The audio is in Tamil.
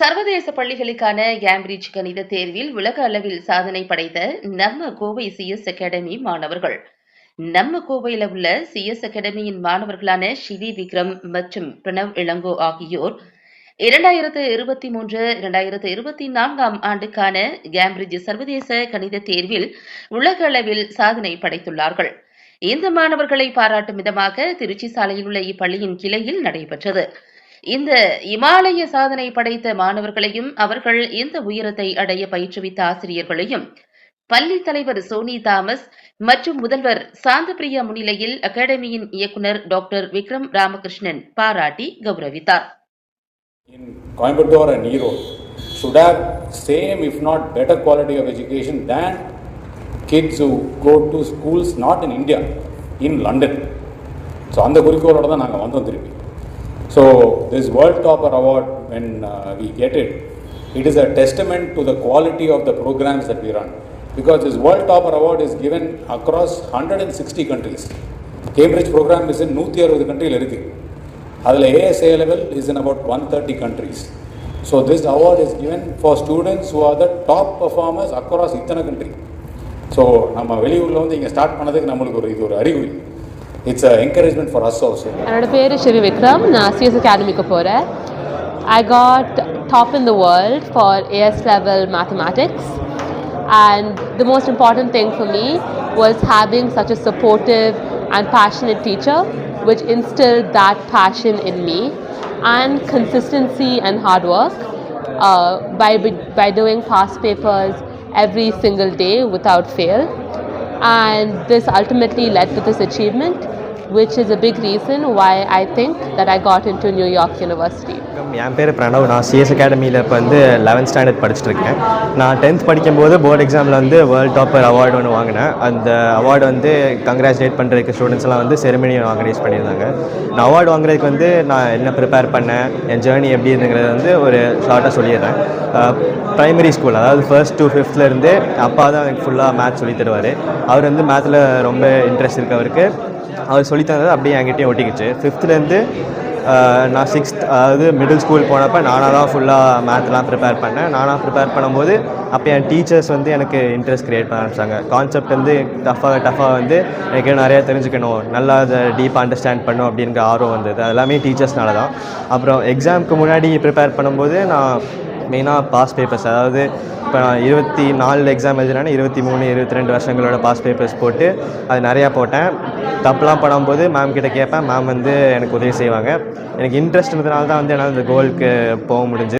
சர்வதேச பள்ளிகளுக்கான கேம்பிரிட்ஜ் கணித தேர்வில் உலக அளவில் சாதனை படைத்த நம்ம கோவை சிஎஸ் அகாடமி மாணவர்கள். நம்ம கோவையில் உள்ள சிஎஸ் அகாடமியின் மாணவர்களான ஷிவி விக்ரம் மற்றும் பிரணவ் இளங்கோ ஆகியோர் இரண்டாயிரத்து இருபத்தி மூன்று இரண்டாயிரத்து இருபத்தி நான்காம் ஆண்டுக்கான கேம்பிரிட்ஜ் சர்வதேச கணித தேர்வில் உலக அளவில் சாதனை படைத்துள்ளார்கள். இந்த மாணவர்களை பாராட்டும் விதமாக திருச்சி சாலையில் உள்ள இப்பள்ளியின் கிளையில் நடைபெற்றது. இந்த இமாலய சாதனை படைத்த மாணவர்களையும் அவர்கள் இந்த உயரத்தை அடைய பயிற்றுவித்த ஆசிரியர்களையும் பள்ளி தலைவர் சோனி தாமஸ் மற்றும் முதல்வர் சாந்தபிரியா முன்னிலையில் அகாடமியின் இயக்குனர் டாக்டர் விக்ரம் ராமகிருஷ்ணன் பாராட்டி கௌரவித்தார் Coimbatore Coimbatore and should have same if not better quality of education than kids who go to schools not in India, in London. So அந்த குறிக்கோளோடு தான் நாங்கள் வந்தோம் திருப்பி so this world topper award when we get it it is a testament to the quality of the programs that we run because this world topper award is given across hundred and sixty countries Cambridge program is நூற்றி அறுபது கண்ட்ரியில் இருக்குது அதில் AS A level is in about one thirty countries so this award is given for students who are the top performers across இத்தனை கண்ட்ரி ஸோ நம்ம வெளியூரில் வந்து இங்கே ஸ்டார்ட் பண்ணதுக்கு நம்மளுக்கு ஒரு இது ஒரு அறிகுறி. it's a encouragement for us also என்னோட பேர் ஷிவி விக்ரம் நான் சிஎஸ் அகாடமிக்கு போகிறேன் I got top in the world for AS level mathematics and the most important thing for me was having such a supportive and passionate teacher which instilled that passion in me and consistency and hard work uh, by, by doing past papers every single day without fail and this ultimately led to this achievement which is a big reason why I think that I got into New York University. என் பேர் பிரணவ். நான் சிஎஸ் அகாடமியில் இப்போ வந்து லெவன்த் ஸ்டாண்டர்ட் படிச்சுட்டு இருக்கேன் நான் டென்த் படிக்கும்போது போர்டு எக்ஸாமில் வந்து வேர்ல்ட் டாப்பர் அவார்டு ஒன்று வாங்கினேன். அந்த அவார்டு வந்து கங்க்ராச்சுலேட் பண்ணுறதுக்கு ஸ்டூடெண்ட்ஸ்லாம் வந்து செரிமனி ஆர்கனைஸ் பண்ணியிருந்தாங்க. நான் அவார்டு வாங்குறதுக்கு வந்து நான் என்ன ப்ரிப்பேர் பண்ணேன் என் ஜேர்னி எப்படி இருந்துங்கிறது வந்து ஒரு ஷார்ட்டாக சொல்லிடுறேன். ப்ரைமரி ஸ்கூல் அதாவது ஃபர்ஸ்ட் டு ஃபிஃப்த்லேருந்து அப்பா தான் எனக்கு ஃபுல்லாக மேத்ஸ் சொல்லி தருவார். அவர் வந்து மேத்தில் ரொம்ப இன்ட்ரெஸ்ட் இருக்கவருக்கு அவர் சொல்லி தந்தது அப்படியே என்கிட்டயும் ஒட்டிக்கிச்சு. ஃபிஃப்த்லேருந்து நான் சிக்ஸ்த் அதாவது மிடில் ஸ்கூல் போனப்போ நானாக தான் ஃபுல்லாக மேத்லாம் ப்ரிப்பேர் பண்ணேன். நானாக ப்ரிப்பேர் பண்ணும்போது அப்போ என் டீச்சர்ஸ் வந்து எனக்கு இன்ட்ரெஸ்ட் க்ரியேட் பண்ண ஆரம்பிச்சாங்க. கான்செப்ட் வந்து டஃபாக டஃபாக வந்து எனக்கு நிறையா தெரிஞ்சுக்கணும். நல்லா அதை டீப்பாக அண்டர்ஸ்டாண்ட் பண்ணும் அப்படிங்கிற ஆர்வம் வந்தது. அது எல்லாமே டீச்சர்ஸ்னால தான். அப்புறம் எக்ஸாமுக்கு முன்னாடி ப்ரிப்பேர் பண்ணும்போது நான் மெயினாக பாஸ் பேப்பர்ஸ் அதாவது இப்போ நான் இருபத்தி நாலு எக்ஸாம் எழுதினேன்னா இருபத்தி மூணு இருபத்தி ரெண்டு வருஷங்களோட பாஸ் பேப்பர்ஸ் போட்டு அது நிறையா போட்டேன். தப்புலாம் படும்போது மேம் கிட்டே கேட்பேன். மேம் வந்து எனக்கு உதவி செய்வாங்க. எனக்கு இன்ட்ரெஸ்ட் இருந்ததுனால தான் வந்து என்னால் இந்த கோலுக்கு போக முடிஞ்சு